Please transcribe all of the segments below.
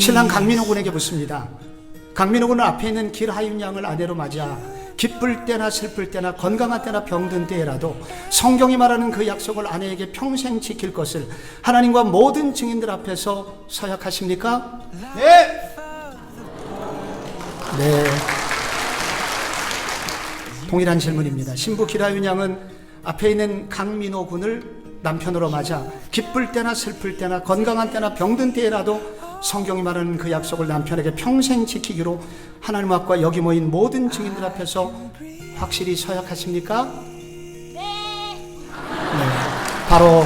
신랑 강민호 군에게 묻습니다. 강민호 군은 앞에 있는 길하윤 양을 아내로 맞아 기쁠 때나 슬플 때나 건강한 때나 병든 때라도 성경이 말하는 그 약속을 아내에게 평생 지킬 것을 하나님과 모든 증인들 앞에서 서약하십니까? 네. 네. 동일한 질문입니다. 신부 기라윤 양은 앞에 있는 강민호 군을 남편으로 맞아 기쁠 때나 슬플 때나 건강한 때나 병든 때라도 성경이 말하는 그 약속을 남편에게 평생 지키기로 하나님 앞과 여기 모인 모든 증인들 앞에서 확실히 서약하십니까? 네. 바로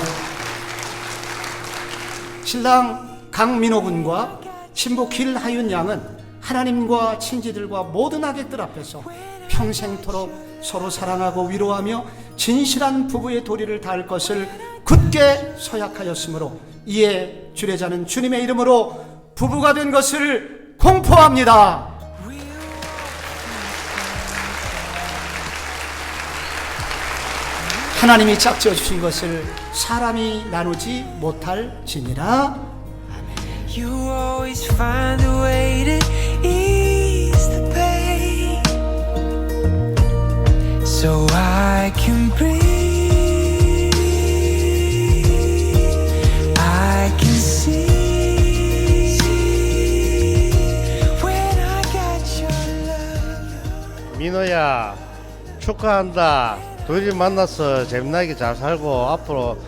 신랑 강민호 군과 신부 길하윤 양은 하나님과 친지들과 모든 하객들 앞에서 평생토록 서로 사랑하고 위로하며 진실한 부부의 도리를 다할 것을 굳게 서약하였으므로 이에 주례자는 주님의 이름으로 부부가 된 것을 공포합니다. 하나님이 짝지어 주신 것을 사람이 나누지 못할 지니라. you always 민호야 축하한다 둘이 만나서 재미나게 잘 살고 앞으로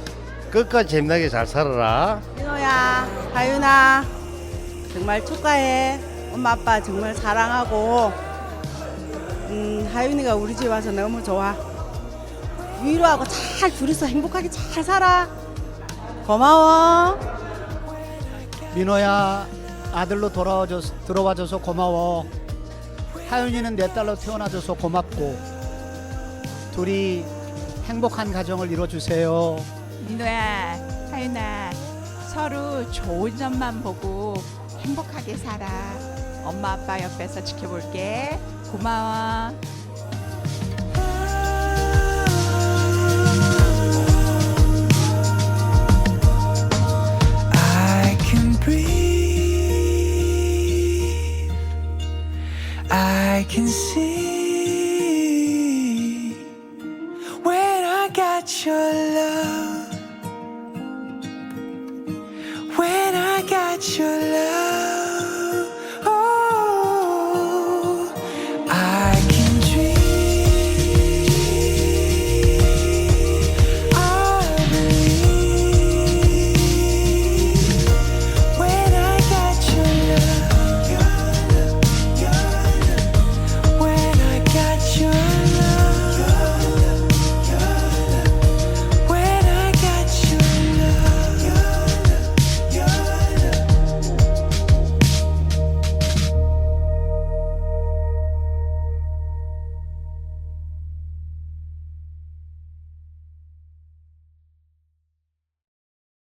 끝까지 재미나게 잘 살아라 민호야, 하윤아, 정말 축하해. 엄마 아빠 정말 사랑하고, 음, 하윤이가 우리 집 와서 너무 좋아. 위로하고 잘 둘이서 행복하게 잘 살아. 고마워. 민호야 아들로 돌아와줘서 들어와줘서 고마워. 하윤이는 내 딸로 태어나줘서 고맙고 둘이 행복한 가정을 이뤄주세요. 민호야, 하윤아, 서로 좋은 점만 보고 행복하게 살아. 엄마 아빠 옆에서 지켜볼게. 고마워. I can see when I got your love. When I got your love.